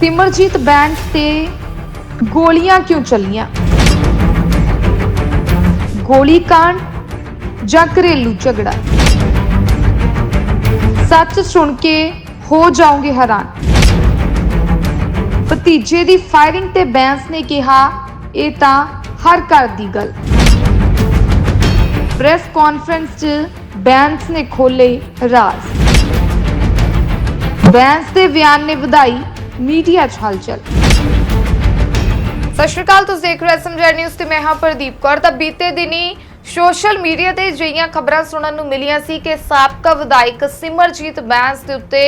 Simarjeet bank ਤੇ ਗੋਲੀਆਂ ਕਿਉਂ ਚੱਲੀਆਂ? ਗੋਲੀ ਕਾਂਡ ਜਾਂ ਘਰੇਲੂ ਝਗੜਾ? ਸੱਚ ਸੁਣ ਕੇ ਹੋ ਜਾਓਗੇ ਹੈਰਾਨ। ਭਤੀਜੇ ਦੀ ਫਾਇਰਿੰਗ ਤੇ ਬੈਂਸ ਨੇ ਕਿਹਾ, ਇਹ ਤਾਂ ਹਰ ਘਰ ਦੀ ਗੱਲ। ਪ੍ਰੈਸ ਕਾਨਫਰੰਸ 'ਚ ਬੈਂਸ ਨੇ ਖੋਲੇ ਰਾਜ਼। ਬੈਂਸ ਦੇ ਬਿਆਨ ਨੇ ਵਧਾਈ ਮੀਡੀਆ 'ਚ ਹਲਚਲ ਸਤਿ ਸ਼੍ਰੀ ਅਕਾਲ, ਤੁਸੀਂ ਦੇਖ ਰਹੇ ਹੋ ਸਮਝਾ ਨਿਊਜ਼ ਤੇ ਮੈਂ ਹਾਂ ਪ੍ਰਦੀਪ ਕੌਰ। ਤਾਂ ਬੀਤੇ ਦਿਨੀ ਸੋਸ਼ਲ ਮੀਡੀਆ ਤੇ ਜਿਹੀਆਂ ਖਬਰਾਂ ਸੁਣਨ ਨੂੰ ਮਿਲੀਆਂ ਸੀ ਕਿ ਸਾਬਕਾ ਵਿਧਾਇਕ ਸਿਮਰਜੀਤ ਬੈਂਸ ਦੇ ਉੱਤੇ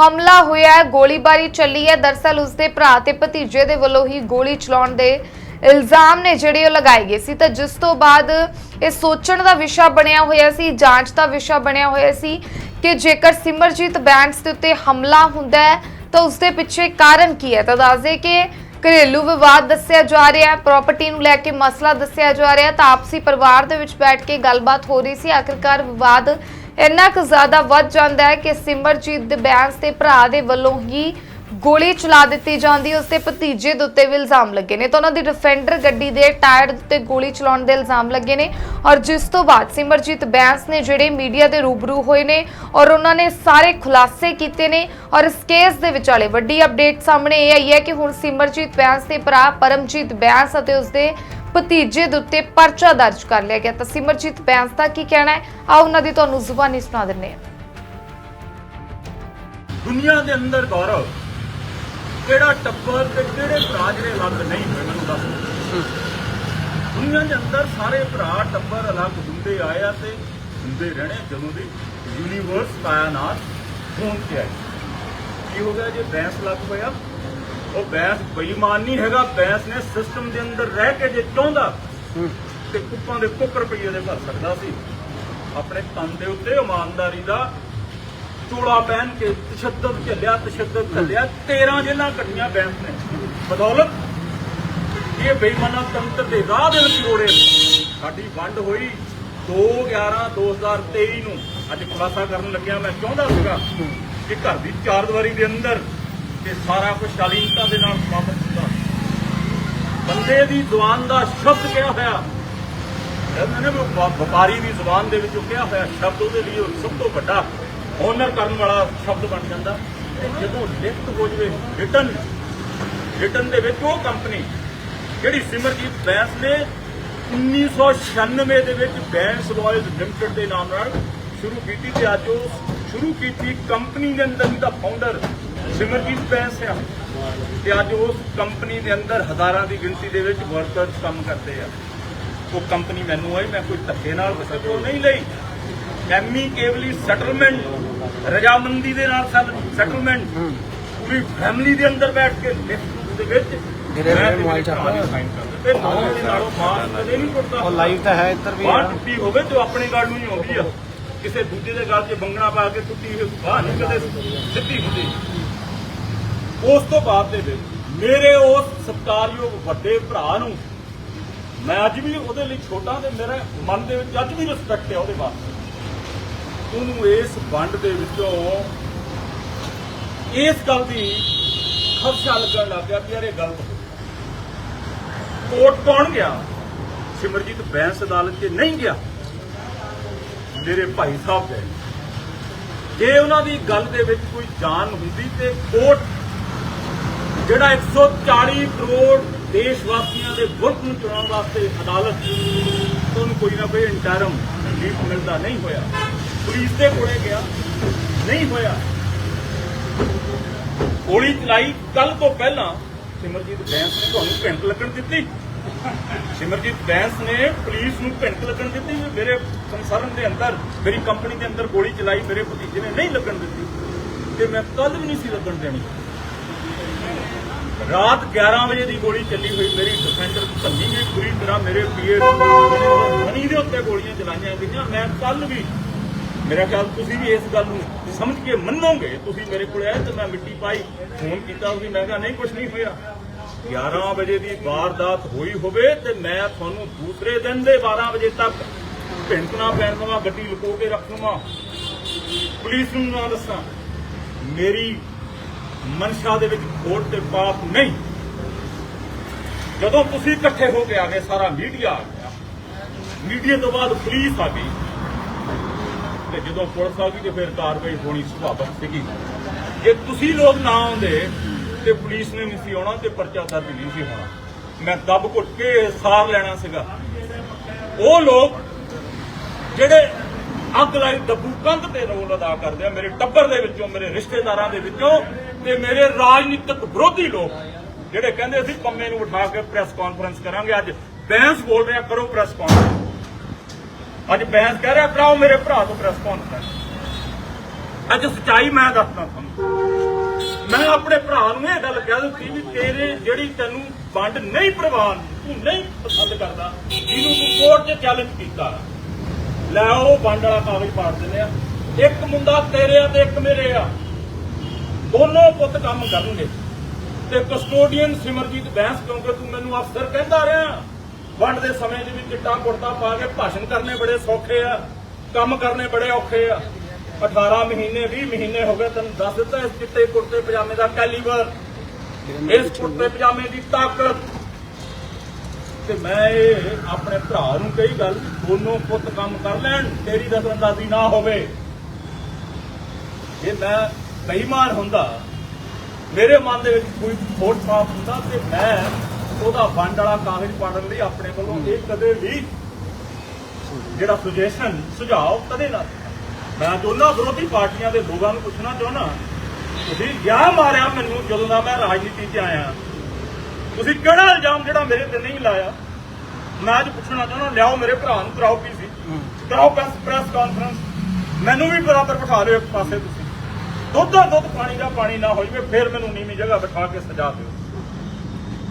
ਹਮਲਾ ਹੋਇਆ ਹੈ, ਗੋਲੀਬਾਰੀ ਚੱਲੀ ਹੈ। ਦਰਸਲ ਉਸਦੇ ਭਰਾ ਤੇ ਭਤੀਜੇ ਦੇ ਵੱਲੋਂ ਹੀ ਗੋਲੀ ਚਲਾਉਣ ਦੇ ਇਲਜ਼ਾਮ ਨੇ ਜਿਹੜੇ ਉਹ ਲਗਾਏ ਗਏ ਸੀ। ਤਾਂ ਜਿਸ ਤੋਂ ਬਾਅਦ ਇਹ ਸੋਚਣ ਦਾ ਵਿਸ਼ਾ ਬਣਿਆ ਹੋਇਆ ਸੀ, ਜਾਂਚ ਦਾ ਵਿਸ਼ਾ ਬਣਿਆ ਹੋਇਆ ਸੀ ਕਿ ਜੇਕਰ ਸਿਮਰਜੀਤ ਬੈਂਸ ਦੇ ਉੱਤੇ ਹਮਲਾ ਹੁੰਦਾ ਹੈ ਤਾਂ ਉਸ ਦੇ ਪਿੱਛੇ ਕਾਰਨ ਕੀ ਹੈ? ਤਾਂ ਦੱਸਦੇ ਕਿ ਘਰੇਲੂ ਵਿਵਾਦ ਦੱਸਿਆ ਜਾ ਰਿਹਾ ਹੈ ਪ੍ਰਾਪਰਟੀ ਨੂੰ ਲੈ ਕੇ ਮਸਲਾ ਦੱਸਿਆ ਜਾ ਰਿਹਾ ਤਾਂ ਆਪਸੀ ਪਰਿਵਾਰ ਦੇ ਵਿੱਚ ਬੈਠ ਕੇ ਗੱਲਬਾਤ ਹੋ ਰਹੀ ਸੀ। ਆਖਿਰਕਾਰ ਵਿਵਾਦ ਇੰਨਾ ਕੁ ਜ਼ਿਆਦਾ ਵੱਧ ਜਾਂਦਾ ਹੈ ਕਿ ਸਿਮਰਜੀਤ ਦੇ ਬਿਆਨ ਤੇ ਭਰਾ ਦੇ ਵੱਲੋਂ ਹੀ ਗੋਲੀ ਚਲਾ ਦਿੱਤੀ ਜਾਂਦੀ ਹੈ ਉਸਦੇ ਭਤੀਜੇ ਦੇ ਉੱਤੇ ਵੀ ਇਲਜ਼ਾਮ ਲੱਗੇ ਨੇ। ਤਾਂ ਉਹਨਾਂ ਦੀ ਡਿਫੈਂਡਰ ਗੱਡੀ ਦੇ ਟਾਇਰ ਉੱਤੇ ਗੋਲੀ ਚਲਾਉਣ ਦੇ ਇਲਜ਼ਾਮ ਲੱਗੇ ਨੇ। ਔਰ ਜਿਸ ਤੋਂ ਬਾਅਦ ਸਿਮਰਜੀਤ ਬੈਂਸ ਨੇ ਜਿਹੜੇ ਮੀਡੀਆ ਦੇ ਰੂਬਰੂ ਹੋਏ ਨੇ ਔਰ ਉਹਨਾਂ ਨੇ ਸਾਰੇ ਖੁਲਾਸੇ ਕੀਤੇ ਨੇ ਔਰ ਇਸ ਕੇਸ ਦੇ ਵਿਚਾਲੇ ਵੱਡੀ ਅਪਡੇਟ ਸਾਹਮਣੇ ਇਹ ਆਈ ਹੈ ਕਿ ਹੁਣ ਸਿਮਰਜੀਤ ਬੈਂਸ ਦੇ ਭਰਾ ਪਰਮਜੀਤ ਬੈਂਸ ਅਤੇ ਉਸਦੇ ਭਤੀਜੇ ਦੇ ਉੱਤੇ ਪਰਚਾ ਦਰਜ ਕਰ ਲਿਆ ਗਿਆ। ਤਾਂ ਸਿਮਰਜੀਤ ਬੈਂਸ ਦਾ ਕੀ ਕਹਿਣਾ ਹੈ? ਆਓ ਉਹਨਾਂ ਦੀ ਤੁਹਾਨੂੰ ਜ਼ੁਬਾਨੀ ਸੁਣਾ ਦਿੰਦੇ ਹਾਂ। ਦੁਨੀਆ ਦੇ ਅੰਦਰ ਗੌਰਵ ਕਿਹੜਾ ਟੱਬਰ ਤੇ ਕਿਹੜੇ ਭਰਾ ਜਿਹੜੇ ਅਲੱਗ ਨਹੀਂ ਹੋਏ ਮੈਨੂੰ ਦੱਸ ਦੁਨੀਆ ਦੇ ਅੰਦਰ ਸਾਰੇ ਭਰਾ ਟੱਬਰ ਅਲੱਗ ਹੁੰਦੇ ਆਏ ਆ ਤੇ ਹੁੰਦੇ ਰਹਿਣੇ ਜਦੋਂ ਦੀ ਯੂਨੀਵਰਸ ਕਾਇਨਾਤ ਤੇ ਆਈ ਕੀ ਹੋ ਗਿਆ ਜੇ ਬੈਂਸ ਲੱਗ ਹੋਇਆ ਉਹ ਬੈਂਸ ਬੇਈਮਾਨ ਨਹੀਂ ਹੈਗਾ ਬੈਂਸ ਨੇ ਸਿਸਟਮ ਦੇ ਅੰਦਰ ਰਹਿ ਕੇ ਜੇ ਚਾਹੁੰਦਾ ਤੇ ਕੁੱਪਾਂ ਦੇ ਕੁੱਕ ਰੁਪਈਏ ਦੇ ਭਰ ਸਕਦਾ ਸੀ। ਆਪਣੇ ਤਨ ਦੇ ਉੱਤੇ ਇਮਾਨਦਾਰੀ ਦਾ ਚੋਲਾ ਪਹਿਨ ਕੇ ਤਸ਼ੱਦਦ ਝੱਲਿਆ ਤਸ਼ੱਦਦ ਝੱਲਿਆ 13 ਜੇਲਾਂ ਕੱਟੀਆਂ ਬੈਂਸ ਨੇ। ਬਦੌਲਤ ਇਹ ਬੇਈਮਾਨਾ ਤੰਤਰ ਦੇ ਰਾਹ ਦੇ ਵਿੱਚ ਰੋੜੇ ਸਾਡੀ ਵੰਡ ਹੋਈ 2 11 2023 ਨੂੰ। ਅੱਜ ਖੁਲਾਸਾ ਕਰਨ ਲੱਗਿਆ ਮੈਂ, ਚਾਹੁੰਦਾ ਸੀਗਾ ਕਿ ਘਰ ਦੀ ਚਾਰ ਦੀਵਾਰੀ ਦੇ ਅੰਦਰ ਇਹ ਸਾਰਾ ਕੁਝ ਸ਼ਾਲੀਨਤਾ ਦੇ ਨਾਲ ਸਮਾਪਤ ਹੁੰਦਾ। ਬੰਦੇ ਦੀ ਜ਼ੁਬਾਨ ਦਾ ਸ਼ਬਦ ਕਿਹਾ ਹੋਇਆ ਕਹਿੰਦੇ ਨੇ ਵਪਾਰੀ ਦੀ ਜ਼ੁਬਾਨ ਦੇ ਵਿੱਚੋਂ ਕਿਹਾ ਹੋਇਆ ਸ਼ਬਦ, ਉਹਦੇ ਲਈ ਉਹ ਸਭ ਤੋਂ ਵੱਡਾ ਓਨਰ ਕਰਨ ਵਾਲਾ ਸ਼ਬਦ ਬਣ ਜਾਂਦਾ। ਤੇ ਜਦੋਂ ਲਿਖਤ ਹੋ ਜਵੇ ਰਿਟਨ ਰਿਟਨ ਦੇ ਵਿੱਚ ਉਹ ਕੰਪਨੀ ਜਿਹੜੀ ਸਿਮਰਜੀਤ ਬੈਂਸ ਨੇ 1996 ਦੇ ਵਿੱਚ ਬੈਂਸ ਲਾਇਲਸ ਲਿਮਟਿਡ ਦੇ ਨਾਮ ਨਾਲ ਸ਼ੁਰੂ ਕੀਤੀ ਤੇ ਅੱਜ ਉਹ ਸ਼ੁਰੂ ਕੀਤੀ ਕੰਪਨੀ ਦੇ ਅੰਦਰ ਦਾ ਫਾਊਂਡਰ ਸਿਮਰਜੀਤ ਬੈਂਸ ਆ। ਤੇ ਅੱਜ ਉਸ ਕੰਪਨੀ ਦੇ ਅੰਦਰ ਹਜ਼ਾਰਾਂ ਦੀ ਗਿਣਤੀ ਦੇ ਵਿੱਚ ਵਰਕਰਸ ਕੰਮ ਕਰਦੇ ਆ। ਉਹ ਕੰਪਨੀ ਮੈਨੂੰ ਆਈ ਮੈਂ ਕੋਈ ਧੱਕੇ ਨਾਲ ਕਿਸੇ ਕੋਲ ਨਹੀਂ ਲਈ। ਐਮੀ ਕੇਵਲੀ ਸੈਟਲਮੈਂਟ ਰਜਾਮੰਦੀ ਦੇ ਨਾਲ ਸੈਟਲਮੈਂਟ ਪੂਰੀ ਫੈਮਿਲੀ ਦੇ ਅੰਦਰ ਬੈਠ ਕੇ ਲਿਖਤ ਦੇ ਵਿੱਚ ਮੇਰੇ ਮੈਂ ਤੇ ਮੋਬਾਈਲ ਚ ਭਰਾ ਨੇ sign ਕਰ ਦਿੱਤੇ। ਤੇ ਨਾਲ ਦੇ ਨਾਲੋਂ ਮਾਂ ਕਦੇ ਨਹੀਂ ਟੁੱਟਦਾ ਉਹ ਲਾਈਵ ਤਾਂ ਹੈ ਇੱਧਰ ਵੀ ਬਾਹ ਆ ਟੁੱਟੀ ਹੋਵੇ ਤੇ ਉਹ ਆਪਣੇ ਗੱਲ ਨੂੰ ਹੀ ਆਉਂਦੀ ਆ। ਕਿਸੇ ਦੂਜੇ ਦੇ ਗੱਲ 'ਚ ਬੰਗਣਾ ਪਾ ਕੇ ਟੁੱਟੀ ਹੋਈ ਬਾਹ ਨਹੀਂ ਕਦੇ ਸਿੱਧੀ ਹੁੰਦੀ। ਉਸ ਤੋਂ ਬਾਅਦ ਦੇ ਵਿੱਚ ਮੇਰੇ ਉਸ ਸਤਿਕਾਰਯੋਗ ਵੱਡੇ ਭਰਾ ਨੂੰ ਮੈਂ ਅੱਜ ਵੀ ਉਹਦੇ ਲਈ ਛੋਟਾ ਤੇ ਮੇਰੇ ਮਨ ਦੇ ਵਿੱਚ ਅੱਜ ਵੀ ਰਿਸਪੈਕਟ ਹੈ ਉਹਦੇ ਵਾਸਤੇ। ਉਹਨੂੰ ਇਸ ਵੰਡ ਦੇ ਵਿੱਚੋਂ ਇਸ ਗੱਲ ਦੀ ਖਦਸ਼ਾ ਲੱਗਣ ਲੱਗ ਗਿਆ ਕਿ ਯਾਰ ਇਹ ਗਲਤ ਹੋ ਕੋਰਟ ਕੌਣ ਗਿਆ? ਸਿਮਰਜੀਤ ਬੈਂਸ ਅਦਾਲਤ 'ਚ ਨਹੀਂ ਗਿਆ। ਮੇਰੇ ਭਾਈ ਸਾਹਿਬ ਗਏ। ਜੇ ਉਹਨਾਂ ਦੀ ਗੱਲ ਦੇ ਵਿੱਚ ਕੋਈ ਜਾਨ ਹੁੰਦੀ ਤੇ ਕੋਰਟ ਜਿਹੜਾ 140 ਕਰੋੜ ਦੇਸ਼ ਵਾਸੀਆਂ ਦੇ ਵੋਟ ਨੂੰ ਚੁਣਾਉਣ ਵਾਸਤੇ ਅਦਾਲਤ ਤੋਂ ਕੋਈ ਨਾ ਕੋਈ ਇੰਟਰਮ ਰਿਲੀਫ ਮਿਲਦਾ ਨਹੀਂ ਹੋਇਆ। ਪੁਲਿਸ ਦੇ ਕੋਲੇ ਗਿਆ। ਨਹੀਂ ਹੋਇਆ। ਗੋਲੀ ਚਲਾਈ। ਕੱਲ ਤੋਂ ਪਹਿਲਾਂ ਸਿਮਰਜੀਤ ਬੈਂਸ ਨੇ ਤੁਹਾਨੂੰ ਭਿੰਕ ਲੱਗਣ ਦਿੱਤੀ। ਸਿਮਰਜੀਤ ਬੈਂਸ ਨੇ ਪੁਲਿਸ ਨੂੰ ਭਿੰਕ ਲੱਗਣ ਦਿੱਤੀ ਵੀ ਮੇਰੇ ਸੰਸਰਨ ਦੇ ਅੰਦਰ, ਮੇਰੀ ਕੰਪਨੀ ਦੇ ਅੰਦਰ ਗੋਲੀ ਚਲਾਈ, ਮੇਰੇ ਭਤੀਜੇ ਨੇ ਨਹੀਂ ਲੱਗਣ ਦਿੱਤੀ। ਤੇ ਮੈਂ ਕੱਲ ਵੀ ਨਹੀਂ ਸੀ ਲੱਗਣ ਦੇਣੀ। ਰਾਤ 11 ਵਜੇ ਦੀ ਗੋਲੀ ਚੱਲੀ ਹੋਈ ਮੇਰੀ ਡਿਫੈਂਡਰ ਧੰਨੀ ਗਈ ਪੂਰੀ ਤਰ੍ਹਾਂ ਮੇਰੇ ਪੀਏ ਮਨੀ ਦੇ ਉੱਤੇ ਗੋਲੀਆਂ ਚਲਾਈਆਂ ਗਈਆਂ। ਮੈਂ ਕੱਲ ਵੀ ਮੇਰਾ ਖਿਆਲ ਤੁਸੀਂ ਵੀ ਇਸ ਗੱਲ ਨੂੰ ਸਮਝ ਕੇ ਮੰਨੋਗੇ। ਤੁਸੀਂ ਮੇਰੇ ਕੋਲ ਆਏ ਤੇ ਮੈਂ ਮਿੱਟੀ ਪਾਈ, ਫੋਨ ਕੀਤਾ ਤੁਸੀਂ, ਮੈਂ ਕਿਹਾ ਨਹੀਂ ਕੁਝ ਨਹੀਂ ਹੋਇਆ। 11 ਵਜੇ ਦੀ ਵਾਰਦਾਤ ਹੋਈ ਹੋਵੇ ਤੇ ਮੈਂ ਤੁਹਾਨੂੰ ਦੂਸਰੇ ਦਿਨ ਦੇ 12 ਵਜੇ ਤੱਕ ਭਿੰਕਣਾ ਪੈਣ ਦਵਾਂ ਗੱਡੀ ਲੁਕੋ ਕੇ ਰੱਖ ਲਵਾਂ ਪੁਲਿਸ ਨੂੰ ਨਾ ਦੱਸਾਂ, ਮੇਰੀ ਮਨਸ਼ਾ ਦੇ ਵਿੱਚ ਖੋਟ ਤੇ ਪਾਪ ਨਹੀਂ। ਜਦੋਂ ਤੁਸੀਂ ਇਕੱਠੇ ਹੋ ਕੇ ਆ ਗਏ, ਸਾਰਾ ਮੀਡੀਆ ਆ ਗਿਆ। ਮੀਡੀਆ ਤੋਂ ਬਾਅਦ ਪੁਲਿਸ ਆ ਗਈ। ਤੇ ਜਦੋਂ ਪੁਲਿਸ ਆ ਗਈ ਤੇ ਫਿਰ ਕਾਰਵਾਈ ਹੋਣੀ ਸੁਭਾਵਕ ਸੀਗੀ। ਜੇ ਤੁਸੀਂ ਲੋਕ ਨਾ ਆਉਂਦੇ ਤੇ ਪੁਲਿਸ ਨੇ ਨਹੀਂ ਸੀ ਆਉਣਾ ਤੇ ਪਰਚਾ ਦਰਜ ਨਹੀਂ ਸੀ ਹੋਣਾ। ਮੈਂ ਦੱਬ ਘੁੱਟ ਕੇ ਸਾਰ ਲੈਣਾ ਸੀਗਾ। ਉਹ ਲੋਕ ਜਿਹੜੇ ਅੱਗ ਲਾਈ ਦੱਬੂ ਕੰਧ ਤੇ ਰੋਲ ਅਦਾ ਕਰਦੇ ਆ, ਮੇਰੇ ਟੱਬਰ ਦੇ ਵਿੱਚੋਂ, ਮੇਰੇ ਰਿਸ਼ਤੇਦਾਰਾਂ ਦੇ ਵਿੱਚੋਂ ਤੇ ਮੇਰੇ ਰਾਜਨੀਤਿਕ ਵਿਰੋਧੀ ਲੋਕ ਜਿਹੜੇ ਕਹਿੰਦੇ ਅਸੀਂ ਪੰਮੇ ਨੂੰ ਉਠਾ ਕੇ ਪ੍ਰੈਸ ਕਾਨਫਰੰਸ ਕਰਾਂਗੇ ਅੱਜ। ਬੈਂਸ ਬੋਲ ਰਿਹਾ ਕਰੋ ਪ੍ਰੈਸ ਕਾਨਫਰੰਸ ਅੱਜ ਬੈਂਸ ਕਹਿ ਰਿਹਾ ਕਰਾਓ ਮੇਰੇ ਭਰਾ ਤੋਂ ਪ੍ਰੈਸ ਕਾਨਫਰੰਸ ਅੱਜ ਸਚਾਈ ਮੈਂ ਦੱਸਦਾ ਤੁਹਾਨੂੰ। ਮੈਂ ਆਪਣੇ ਭਰਾ ਨੂੰ ਇਹ ਗੱਲ ਕਹਿ ਦਿੱਤੀ ਵੀ ਤੇਰੇ ਜਿਹੜੀ ਤੈਨੂੰ ਵੰਡ ਨਹੀਂ ਪ੍ਰਵਾਨ ਤੂੰ ਨਹੀਂ ਪਸੰਦ ਕਰਦਾ, ਜਿਹਨੂੰ ਤੂੰ ਕੋਰਟ 'ਚ ਚੈਲੰਜ ਕੀਤਾ। ਲੈ ਉਹ ਵੰਡ ਵਾਲਾ ਕਾਗਜ਼ ਪਾੜ ਦਿੰਦੇ ਆ। ਇੱਕ ਮੁੰਡਾ ਤੇਰੇ ਆ ਤੇ ਇੱਕ ਮੇਰੇ ਆ। ਦੋਨੋਂ ਪੁੱਤ ਕੰਮ ਕਰਨਗੇ। ਤੇ ਕਸਟੋਡੀਅਨ ਸਿਮਰਜੀਤ ਬੈਂਸ ਕਿਉਂਕਿ ਤੂੰ ਮੈਨੂੰ ਅਫਸਰ ਕਹਿੰਦਾ ਰਿਹਾ? ਵੰਡ ਦੇ ਸਮੇਂ ਚ ਵੀ ਚਿੱਟਾ ਕੁੜਤਾ ਪਾ ਕੇ ਭਾਸ਼ਣ ਕਰਨੇ ਬੜੇ ਸੌਖੇ ਆ, ਕੰਮ ਕਰਨੇ ਬੜੇ ਔਖੇ ਆ। 18 ਮਹੀਨੇ 20 ਮਹੀਨੇ ਹੋ ਗਏ, ਤੈਨੂੰ ਦੱਸ ਦਿੱਤਾ ਇਸ ਚਿੱਟੇ ਕੁੜਤੇ ਪਜਾਮੇ ਦਾ ਕੈਲੀਬਰ ਇਸ ਕੁੜਤੇ ਪਜਾਮੇ ਦੀ ਤਾਕਤ। ਤੇ ਮੈਂ ਇਹ ਆਪਣੇ ਭਰਾ ਨੂੰ ਕਹੀ ਗੱਲ ਵੀ ਦੋਨੋਂ ਪੁੱਤ ਕੰਮ ਕਰ ਲੈਣ, ਤੇਰੀ ਦਖਲਅੰਦਾਜ਼ੀ ਨਾ ਹੋਵੇ। ਜੇ ਮੈਂ ਬੇਈਮਾਨ ਹੁੰਦਾ, ਮੇਰੇ ਮਨ ਦੇ ਵਿੱਚ ਕੋਈ ਖੋਟ ਪਾਪ ਹੁੰਦਾ, ਤੇ ਮੈਂ ਉਹਦਾ ਵੰਡ ਵਾਲਾ ਕਾਗਜ਼ ਪਾੜਨ ਲਈ ਆਪਣੇ ਵੱਲੋਂ ਇਹ ਕਦੇ ਵੀ ਜਿਹੜਾ ਸੁਜੈਸ਼ਨ ਸੁਝਾਅ ਕਦੇ ਨਾ ਮੈਂ ਦੋਨਾਂ ਵਿਰੋਧੀ ਪਾਰਟੀਆਂ ਦੇ ਲੋਕਾਂ ਨੂੰ ਪੁੱਛਣਾ ਚਾਹੁੰਦਾ ਤੁਸੀਂ ਯਾ ਮਾਰਿਆ ਮੈਨੂੰ ਜਦੋਂ ਦਾ ਮੈਂ ਰਾਜਨੀਤੀ 'ਚ ਆਇਆ। ਤੁਸੀਂ ਕਿਹੜਾ ਇਲਜ਼ਾਮ ਜਿਹੜਾ ਮੇਰੇ ਤੇ ਨਹੀਂ ਲਾਇਆ? ਮੈਂ ਅੱਜ ਪੁੱਛਣਾ ਚਾਹੁੰਦਾ ਲਿਆਓ ਮੇਰੇ ਭਰਾ ਨੂੰ ਕਰਾਓ ਕੀ ਸੀ। ਕਰਾਓ ਪ੍ਰੈਸ ਪ੍ਰੈਸ ਕਾਨਫਰੰਸ ਮੈਨੂੰ ਵੀ ਬਰਾਬਰ ਬਿਠਾ ਲਿਓ ਇੱਕ ਪਾਸੇ ਤੁਸੀਂ। ਦੁੱਧ ਦਾ ਦੁੱਧ ਪਾਣੀ ਦਾ ਪਾਣੀ ਨਾ ਹੋ ਜਵੇ ਫਿਰ ਮੈਨੂੰ ਨੀਵੀਂ ਜਗ੍ਹਾ ਬਿਠਾ ਕੇ ਸਜਾ ਦਿਓ।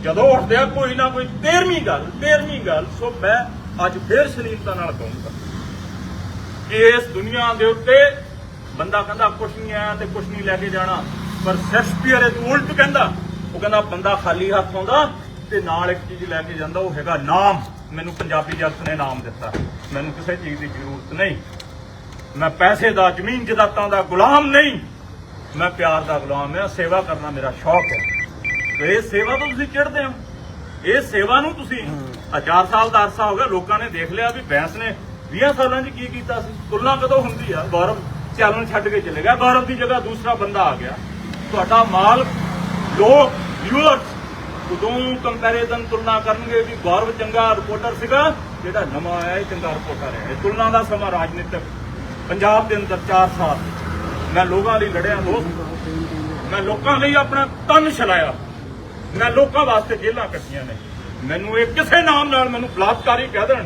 ਜਦੋਂ ਉੱਠਦੇ ਆ, ਕੋਈ ਨਾ ਕੋਈ 13ਵੀਂ ਗੱਲ 13ਵੀਂ ਗੱਲ, ਸੋ ਮੈਂ ਅੱਜ ਫਿਰ ਸ਼ਲੀਨਤਾ ਨਾਲ ਕਹੂੰਗਾ ਇਸ ਦੁਨੀਆ ਦੇ ਉੱਤੇ ਬੰਦਾ ਕਹਿੰਦਾ ਕੁਛ ਨਹੀਂ ਆਇਆ ਤੇ ਕੁਛ ਨਹੀਂ ਲੈ ਕੇ ਜਾਣਾ, ਪਰ ਸ਼ੇਕਸਪੀਅਰ ਇਹ ਉਲਟ ਕਹਿੰਦਾ। ਉਹ ਕਹਿੰਦਾ ਬੰਦਾ ਖਾਲੀ ਹੱਥ ਆਉਂਦਾ ਤੇ ਨਾਲ ਇੱਕ ਚੀਜ਼ ਲੈ ਕੇ ਜਾਂਦਾ, ਉਹ ਹੈਗਾ ਨਾਮ। ਮੈਨੂੰ ਪੰਜਾਬੀ ਜਗਤ ਨੇ ਨਾਮ ਦਿੱਤਾ। ਮੈਨੂੰ ਕਿਸੇ ਚੀਜ਼ ਦੀ ਜ਼ਰੂਰਤ ਨਹੀਂ। ਮੈਂ ਪੈਸੇ ਦਾ ਜ਼ਮੀਨ ਜਦਾਤਾਂ ਦਾ ਗੁਲਾਮ ਨਹੀਂ। ਮੈਂ ਪਿਆਰ ਦਾ ਗੁਲਾਮ ਹਾਂ, ਸੇਵਾ ਕਰਨਾ ਮੇਰਾ ਸ਼ੌਕ ਹੈ। ਇਹ ਸੇਵਾ ਤੋਂ ਤੁਸੀਂ ਚਿੜਦੇ ਹੋ। ਇਹ ਸੇਵਾ ਨੂੰ ਤੁਸੀਂ ਆ 4 ਸਾਲ ਦਾ ਅਰਸਾ ਹੋ ਗਿਆ ਲੋਕਾਂ ਨੇ ਦੇਖ ਲਿਆ ਵੀ ਬੈਂਸ ਨੇ 20 ਸਾਲਾਂ 'ਚ ਕੀ ਕੀਤਾ ਸੀ। ਤੁਲਨਾ ਕਦੋਂ ਹੁੰਦੀ ਆ? ਗੌਰਵ ਚਾਲਣ ਛੱਡ ਕੇ ਚਲੇ ਗਿਆ। ਗੌਰਵ ਦੀ ਜਗ੍ਹਾ ਦੂਸਰਾ ਬੰਦਾ ਆ ਗਿਆ। ਤੁਹਾਡਾ ਮਾਲ ਲੋਕ ਵਿਊਅਰਸ ਉਦੋਂ ਕੰਪੈਰੀਜ਼ਨ ਤੁਲਨਾ ਕਰਨਗੇ ਵੀ ਗੌਰਵ ਚੰਗਾ ਰਿਪੋਰਟਰ ਸੀਗਾ ਜਿਹੜਾ ਨਵਾਂ ਆਇਆ ਇਹ ਚੰਗਾ ਰਿਪੋਰਟਰ ਹੈ। ਇਹ ਤੁਲਨਾ ਦਾ ਸਮਾਂ ਰਾਜਨੀਤਿਕ ਪੰਜਾਬ ਦੇ ਅੰਦਰ 4 ਸਾਲ ਮੈਂ ਲੋਕਾਂ ਲਈ ਲੜਿਆ ਦੋਸਤ। ਮੈਂ ਲੋਕਾਂ ਲਈ ਆਪਣਾ ਤਨ ਛਲਾਇਆ। ਮੈਂ ਲੋਕਾਂ ਵਾਸਤੇ ਜੇਲ੍ਹਾਂ ਕੱਟੀਆਂ ਨੇ। ਮੈਨੂੰ ਇਹ ਕਿਸੇ ਨਾਮ ਨਾਲ ਮੈਨੂੰ ਬਲਾਤਕਾਰੀ ਕਹਿ ਦੇਣ।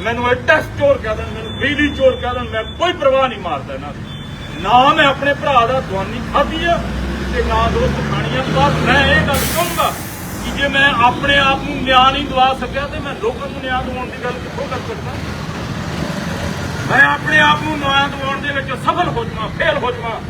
ਮੈਨੂੰ ਇਹ ਟੈਸਟ ਚੋਰ ਕਹਿ ਦੇਣ, ਮੈਨੂੰ ਬਿਜਲੀ ਚੋਰ ਕਹਿ ਦੇਣ, ਮੈਂ ਕੋਈ ਪਰਵਾਹ ਨਹੀਂ ਮਾਰਦਾ ਇਹਨਾਂ ਦੀ। ਨਾ ਮੈਂ ਆਪਣੇ ਭਰਾ ਦਾ ਦਵਾਨੀ ਖਾਧੀ ਆ ਤੇ ਨਾ ਦੋਸਤ ਖਾਣੀ ਆ ਬਸ ਮੈਂ ਇਹ ਗੱਲ ਕਹੂੰਗਾ ਕਿ ਜੇ ਮੈਂ ਆਪਣੇ ਆਪ ਨੂੰ ਨਿਆਂ ਨਹੀਂ ਦਵਾ ਸਕਿਆ ਤੇ ਮੈਂ ਲੋਕਾਂ ਨੂੰ ਨਿਆਂ ਦਵਾਉਣ ਦੀ ਗੱਲ ਕਿੱਥੋਂ ਕਰ ਸਕਦਾ? ਮੈਂ ਆਪਣੇ ਆਪ ਨੂੰ ਨਿਆਂ ਦਵਾਉਣ ਦੇ ਵਿੱਚ ਸਫਲ ਹੋ ਜਾਵਾਂ, ਫੇਲ ਹੋ ਜਾਵਾਂ।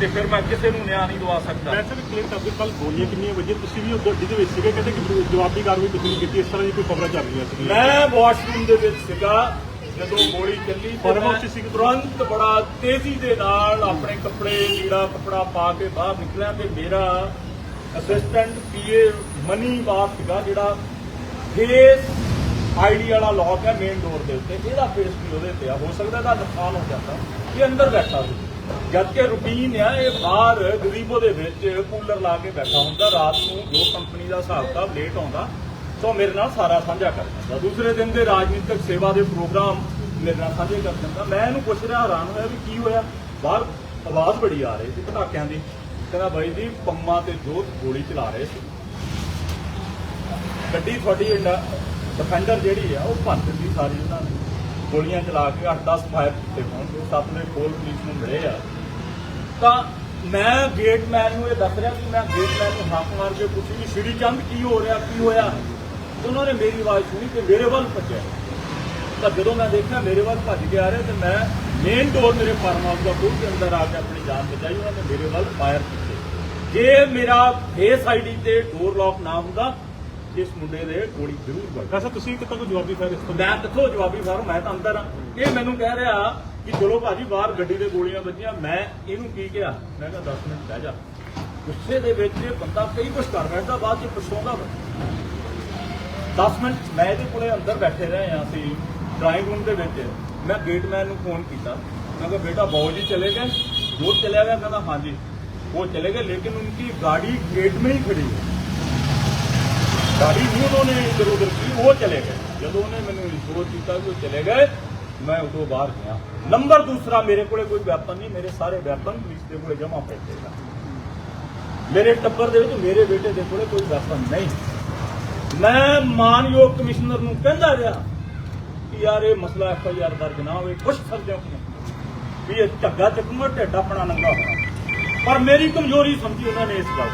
ਤੇ ਫਿਰ ਮੈਂ ਕਿਸੇ ਨੂੰ ਨਿਆਂ ਨਹੀਂ ਦਵਾ ਸਕਦਾ। ਵੈਸੇ ਵੀ ਕਲੀਅਰ ਕਰਦੇ ਕੱਲ ਗੋਲੀਆਂ ਕਿੰਨੀਆਂ ਵਜੇ ਤੁਸੀਂ ਵੀ ਉਹ ਗੱਡੀ ਦੇ ਵਿੱਚ ਸੀਗੇ ਕਹਿੰਦੇ ਕਿ ਜਵਾਬੀ ਕਾਰਵਾਈ ਤੁਸੀਂ ਨਹੀਂ ਕੀਤੀ ਇਸ ਤਰ੍ਹਾਂ ਦੀ ਕੋਈ ਖਬਰਾਂ ਚੱਲ ਰਹੀਆਂ ਸੀ ਮੈਂ ਵਾਸ਼ਰੂਮ ਦੇ ਵਿੱਚ ਸੀਗਾ ਜਦੋਂ ਗੋਲੀ ਚੱਲੀ ਫਾਰਮ ਸੀ ਕਿ ਤੁਰੰਤ ਬੜਾ ਤੇਜ਼ੀ ਦੇ ਨਾਲ ਆਪਣੇ ਕੱਪੜੇ ਲੀੜਾ ਕੱਪੜਾ ਪਾ ਕੇ ਬਾਹਰ ਨਿਕਲਿਆ ਤੇ ਮੇਰਾ ਅਸਿਸਟੈਂਟ ਪੀਏ ਮਨੀ ਬਾਪ ਸੀਗਾ ਜਿਹੜਾ ਫੇਸ ਆਈਡੀ ਵਾਲਾ ਲੌਕ ਹੈ ਮੇਨ ਡੋਰ ਦੇ ਉੱਤੇ। ਇਹਦਾ ਫੇਸ ਵੀ ਉਹਦੇ ਤੇ ਆ। ਹੋ ਸਕਦਾ ਇਹਦਾ ਨੁਕਸਾਨ ਹੋ ਜਾਂਦਾ। ਇਹ ਅੰਦਰ ਬੈਠਾ ਸੀ। ਜਦ ਕਿ ਰੂਟੀਨ ਆ ਇਹ ਬਾਹਰ ਗਰੀਬੋ ਦੇ ਵਿੱਚ ਕੂਲਰ ਲਾ ਕੇ ਬੈਠਾ ਹੁੰਦਾ, ਰਾਤ ਨੂੰ ਜੋ ਕੰਪਨੀ ਦਾ ਹਿਸਾਬ ਕਿਤਾਬ ਲੇਟ ਆਉਂਦਾ, ਸੋ ਮੇਰੇ ਨਾਲ ਸਾਰਾ ਸਾਂਝਾ ਕਰ ਦਿੰਦਾ। ਦੂਸਰੇ ਦਿਨ ਦੇ ਰਾਜਨੀਤਿਕ ਸੇਵਾ ਦੇ ਪ੍ਰੋਗਰਾਮ ਮੇਰੇ ਨਾਲ ਸਾਂਝੇ ਕਰ ਦਿੰਦਾ। ਮੈਂ ਇਹਨੂੰ ਪੁੱਛ ਰਿਹਾ, ਹੈਰਾਨ ਹੋਇਆ ਵੀ ਕੀ ਹੋਇਆ? ਬਾਹਰ ਆਵਾਜ਼ ਬੜੀ ਆ ਰਹੀ ਸੀ ਪਟਾਕਿਆਂ ਦੀ। ਕਹਿੰਦਾ, ਬਾਈ ਜੀ, ਪੰਮਾ ਤੇ ਜੋਤ ਗੋਲੀ ਚਲਾ ਰਹੇ ਸੀ। ਗੱਡੀ ਤੁਹਾਡੀ ਡਿਫੈਂਡਰ ਜਿਹੜੀ ਆ, ਉਹ ਭੰਨ ਦਿੱਤੀ ਸਾਰੀ ਉਹਨਾਂ ਨੇ। ਗੋਲੀਆਂ ਚਲਾ ਕੇ 8-10 ਫਾਇਰ ਕੀਤੇ ਹੋਣਗੇ। ਸੱਤ ਦੇ ਕੋਲ ਪੁਲਿਸ ਨੂੰ ਮਿਲੇ ਆ। ਤਾਂ ਮੈਂ ਗੇਟਮੈਨ ਨੂੰ ਇਹ ਦੱਸ ਰਿਹਾ ਕਿ ਮੈਂ ਗੇਟਮੈਨ ਨੂੰ ਹੱਥ ਮਾਰ ਕੇ ਪੁੱਛੀ ਵੀ ਸ਼੍ਰੀ ਚੰਦ ਕੀ ਹੋ ਰਿਹਾ ਕੀ ਹੋਇਆ? ਉਹਨਾਂ ਨੇ ਮੇਰੀ ਆਵਾਜ਼ ਸੁਣੀ ਤੇ ਮੇਰੇ ਵੱਲ ਭੱਜਿਆ। ਤਾਂ ਜਦੋਂ ਮੈਂ ਦੇਖਿਆ ਮੇਰੇ ਵੱਲ ਭੱਜ ਕੇ ਆ ਰਿਹਾ ਤੇ ਮੈਂ ਮੇਨ ਡੋਰ ਮੇਰੇ ਫਾਰਮ ਹਾਊਸ ਦਾ ਖੋਲ ਕੇ ਅੰਦਰ ਆ ਕੇ ਆਪਣੀ ਜਾਨ ਬਚਾਈ ਉਹਨਾਂ ਨੇ ਮੇਰੇ ਵੱਲ ਫਾਇਰ ਕੀਤੇ। ਜੇ ਮੇਰਾ ਫੇਸ ਆਈਡੀ ਤੇ ਡੋਰ ਲੌਕ ਨਾ ਹੁੰਦਾ ਇਸ ਮੁੰਡੇ ਦੇ ਗੋਲੀ ਜ਼ਰੂਰ ਵੱਜ ਵੈਸੇ ਤੁਸੀਂ ਕਿਤਾ ਕੋਈ ਜਵਾਬੀ ਫਾਇਰ ਇਸ ਤੋਂ ਮੈਂ ਕਿੱਥੋਂ ਜਵਾਬੀ ਫਾਰਮ ਮੈਂ ਤਾਂ ਅੰਦਰ ਆ ਇਹ ਮੈਨੂੰ ਕਹਿ ਰਿਹਾ ਕਿ ਚਲੋ ਭਾਜੀ ਬਾਹਰ ਗੱਡੀ ਦੇ ਗੋਲੀਆਂ ਵੱਜੀਆਂ ਮੈਂ ਇਹਨੂੰ ਕੀ ਕਿਹਾ ਮੈਂ ਕਿਹਾ 10 ਮਿੰਟ ਬਹਿ ਜਾ ਗੁੱਸੇ ਦੇ ਵਿੱਚ ਬੰਦਾ ਕਈ ਕੁਝ ਕਰ ਬੈਠਦਾ ਬਾਅਦ ਚ ਪਛਤਾਉਂਦਾ ਵਾ 10 ਮਿੰਟ ਮੈਂ ਇਹਦੇ ਕੋਲੇ ਅੰਦਰ ਬੈਠੇ ਰਹੇ ਹਾਂ ਅਸੀਂ ਡਰਾਇੰਗ ਰੂਮ ਦੇ ਵਿੱਚ ਮੈਂ ਗੇਟਮੈਨ ਨੂੰ ਫੋਨ ਕੀਤਾ ਮੈਂ ਕਿਹਾ ਬੇਟਾ ਬਾਊ ਜੀ ਚਲੇ ਗਏ ਜੋ ਚਲਿਆ ਗਿਆ ਕਹਿੰਦਾ ਹਾਂਜੀ वो चले गए लेकिन उनकी गाड़ी गेट में ही खड़ी है गाड़ी नहीं उन्होंने इधर उधर की वो चले गए ਜਦੋਂ ਉਹਨੇ ਮੈਨੂੰ ਇਨਸ਼ੋਰ ਕੀਤਾ ਕਿ ਉਹ ਚਲੇ ਗਏ ਮੈਂ ਉਦੋਂ ਬਾਹਰ ਗਿਆ। ਨੰਬਰ ਦੂਸਰਾ, ਮੇਰੇ ਕੋਲੇ ਕੋਈ ਵੈਪਨ ਨਹੀਂ, ਮੇਰੇ ਸਾਰੇ ਵੈਪਨ ਪੁਲਿਸ ਦੇ ਕੋਲੇ ਜਮ੍ਹਾਂ ਪਏ ਨੇ ਮੇਰੇ ਟੱਬਰ ਦੇ ਵਿੱਚ, ਮੇਰੇ ਬੇਟੇ ਦੇ ਕੋਲੇ ਕੋਈ ਵੈਪਨ ਨਹੀਂ। ਮੈਂ ਮਾਨਯੋਗ ਕਮਿਸ਼ਨਰ ਨੂੰ ਕਹਿੰਦਾ ਰਿਹਾ ਕਿ ਯਾਰ ਇਹ ਮਸਲਾ ਐਫ ਆਈ ਆਰ ਦਰਜ ਨਾ ਹੋਵੇ ਕੁਛ ਸਕਦੇ ਹੋ ਵੀ ਇਹ ਝੱਗਾ ਚੱਕੂਗਾ, ਢਿੱਡ ਆਪਣਾ ਨੰਗਾ ਹੋਣਾ। ਪਰ ਮੇਰੀ ਕਮਜ਼ੋਰੀ ਸਮਝੀ ਉਹਨਾਂ ਨੇ ਇਸ ਗੱਲ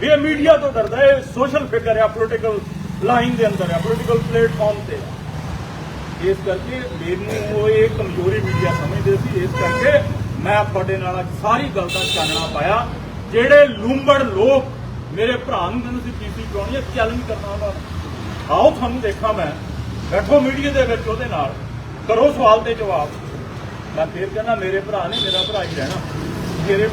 ਵੀ ਇਹ ਮੀਡੀਆ ਤੋਂ ਡਰਦਾ ਹੈ ਸੋਸ਼ਲ ਫਿਗਰ ਹੈ ਪੋਲੀਟੀਕਲ ਲਾਈਨ ਦੇ ਅੰਦਰ ਹੈ ਪੋਲੀਟੀਕਲ ਪਲੇਟਫਾਰਮ ਤੇ ਹੈ। ਇਸ ਕਰਕੇ ਮੈਨੂੰ ਉਹ ਇਹ ਕਮਜ਼ੋਰੀ ਮੀਡੀਆ ਸਮਝਦੇ ਸੀ, ਇਸ ਕਰਕੇ ਮੈਂ ਤੁਹਾਡੇ ਨਾਲ ਅੱਜ ਸਾਰੀ ਗੱਲ ਦਾ ਚਾਨਣਾ ਪਾਇਆ। ਜਿਹੜੇ ਲੂੰਬੜ ਲੋਕ ਮੇਰੇ ਭਰਾ ਨੂੰ ਕਹਿੰਦੇ ਸੀ, ਪੀਸੀ ਕਰਾਉਣੀ ਹੈ ਚੈਲੰਜ ਕਰਨਾ ਉਹਨਾਂ ਨੂੰ। ਆਓ ਤੁਹਾਨੂੰ ਦੇਖਾਂ ਮੈਂ। ਬੈਠੋ ਮੀਡੀਆ ਦੇ ਵਿੱਚ ਉਹਦੇ ਨਾਲ। ਕਰੋ ਸਵਾਲ ਤੇ ਜਵਾਬ। ਮੈਂ ਫੇਰ ਕਹਿੰਦਾ, ਮੇਰੇ ਭਰਾ ਨੇ ਮੇਰਾ ਭਰਾ ਹੀ ਰਹਿਣਾ। ਮੇਰੇ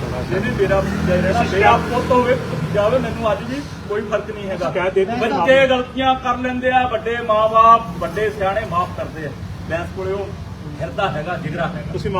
ਮੇਰਾ ਪੁੱਤ ਹੋਵੇ ਜਾਵੇ ਮੈਨੂੰ ਅੱਜ ਵੀ ਕੋਈ ਫ਼ਰਕ ਨਹੀਂ ਹੈਗਾ। ਦੇ ਬੱਚੇ ਗਲਤੀਆਂ ਕਰ ਲੈਂਦੇ ਆ ਵੱਡੇ ਮਾਪੇ ਵੱਡੇ ਸਿਆਣੇ ਮਾਫ ਕਰਦੇ ਆ। ਬੈਂਸ ਕੋਲੇ ਉਹ ਫਿਰਦਾ ਹੈਗਾ ਜਿਗਰਾ ਹੈਗਾ। ਤੁਸੀਂ